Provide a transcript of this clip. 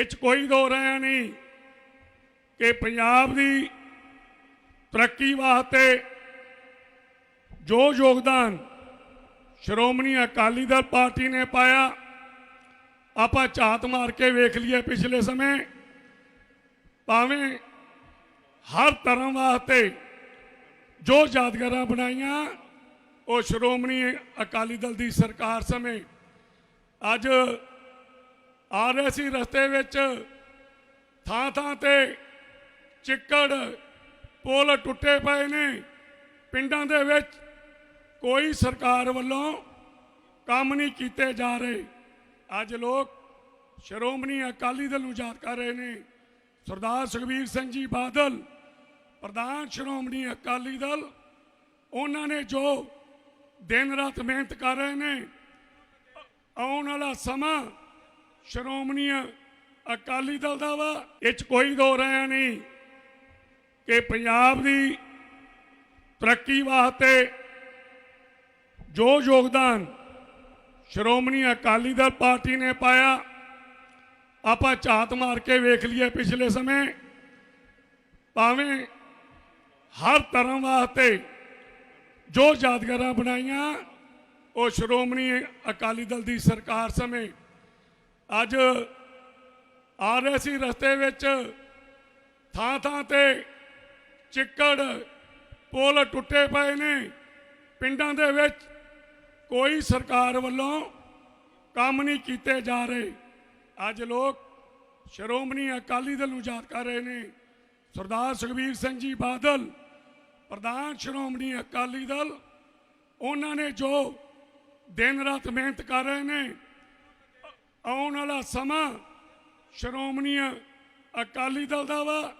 ਇਹ 'ਚ ਕੋਈ ਦੋ ਰਾਇਆ ਨਹੀਂ ਕਿ ਪੰਜਾਬ ਦੀ ਤਰੱਕੀ ਵਾਸਤੇ ਜੋ ਯੋਗਦਾਨ ਸ਼੍ਰੋਮਣੀ ਅਕਾਲੀ ਦਲ ਪਾਰਟੀ ਨੇ ਪਾਇਆ, ਆਪਾਂ ਝਾਤ ਮਾਰ ਕੇ ਵੇਖ ਲਈਏ ਪਿਛਲੇ ਸਮੇਂ, ਭਾਵੇਂ ਹਰ ਧਰਮ ਵਾਸਤੇ ਜੋ ਯਾਦਗਾਰਾਂ ਬਣਾਈਆਂ, ਉਹ ਸ਼੍ਰੋਮਣੀ ਅਕਾਲੀ ਦਲ ਦੀ ਸਰਕਾਰ ਸਮੇਂ ਅੱਜ ਆ ਰਹੇ ਸੀ ਰਸਤੇ ਵਿੱਚ ਥਾਂ ਥਾਂ ਤੇ ਚਿੱਕੜ ਪੁਲ ਟੁੱਟੇ ਪਏ ਨੇ। ਪਿੰਡਾਂ ਦੇ ਵਿੱਚ ਕੋਈ ਸਰਕਾਰ ਵੱਲੋਂ ਕੰਮ ਨਹੀਂ ਕੀਤੇ ਜਾ ਰਹੇ। ਅੱਜ ਲੋਕ ਸ਼੍ਰੋਮਣੀ ਅਕਾਲੀ ਦਲ ਨੂੰ ਯਾਦ ਕਰ ਰਹੇ ਨੇ। ਸਰਦਾਰ ਸੁਖਬੀਰ ਸਿੰਘ ਜੀ ਬਾਦਲ, ਪ੍ਰਧਾਨ ਸ਼੍ਰੋਮਣੀ ਅਕਾਲੀ ਦਲ, ਉਹਨਾਂ ਨੇ ਜੋ ਦਿਨ ਰਾਤ ਮਿਹਨਤ ਕਰ ਰਹੇ ਨੇ, ਆਉਣ ਵਾਲਾ ਸਮਾਂ ਸ਼੍ਰੋਮਣੀ ਅਕਾਲੀ ਦਲ ਦਾ ਵਾ, ਇਹ 'ਚ ਕੋਈ ਦੋ ਰਾਇਆ ਨਹੀਂ। ਕਿ ਪੰਜਾਬ ਦੀ ਤਰੱਕੀ ਵਾਸਤੇ ਜੋ ਯੋਗਦਾਨ ਸ਼੍ਰੋਮਣੀ ਅਕਾਲੀ ਦਲ ਪਾਰਟੀ ਨੇ ਪਾਇਆ, ਆਪਾਂ ਝਾਤ ਮਾਰ ਕੇ ਵੇਖ ਲਈਏ ਪਿਛਲੇ ਸਮੇਂ। ਭਾਵੇਂ ਹਰ ਧਰਮ ਵਾਸਤੇ ਜੋ ਯਾਦਗਾਰਾਂ ਬਣਾਈਆਂ, ਉਹ ਸ਼੍ਰੋਮਣੀ ਅਕਾਲੀ ਦਲ ਦੀ ਸਰਕਾਰ ਸਮੇਂ ਅੱਜ ਆ ਰਹੇ ਸੀ ਰਸਤੇ ਵਿੱਚ ਥਾਂ ਥਾਂ ਤੇ ਚਿੱਕੜ ਪੁਲ ਟੁੱਟੇ ਪਏ ਨੇ। ਪਿੰਡਾਂ ਦੇ ਵਿੱਚ ਕੋਈ ਸਰਕਾਰ ਵੱਲੋਂ ਕੰਮ ਨਹੀਂ ਕੀਤੇ ਜਾ ਰਹੇ। ਅੱਜ ਲੋਕ ਸ਼੍ਰੋਮਣੀ ਅਕਾਲੀ ਦਲ ਨੂੰ ਯਾਦ ਕਰ ਰਹੇ ਨੇ। ਸਰਦਾਰ ਸੁਖਬੀਰ ਸਿੰਘ ਜੀ ਬਾਦਲ, ਪ੍ਰਧਾਨ ਸ਼੍ਰੋਮਣੀ ਅਕਾਲੀ ਦਲ, ਉਹਨਾਂ ਨੇ ਜੋ ਦਿਨ ਰਾਤ ਮਿਹਨਤ ਕਰ ਰਹੇ ਨੇ ਆਉਣ ਵਾਲਾ ਸਮਾਂ ਸ਼੍ਰੋਮਣੀ ਅਕਾਲੀ ਦਲ ਦਾ ਵਾ।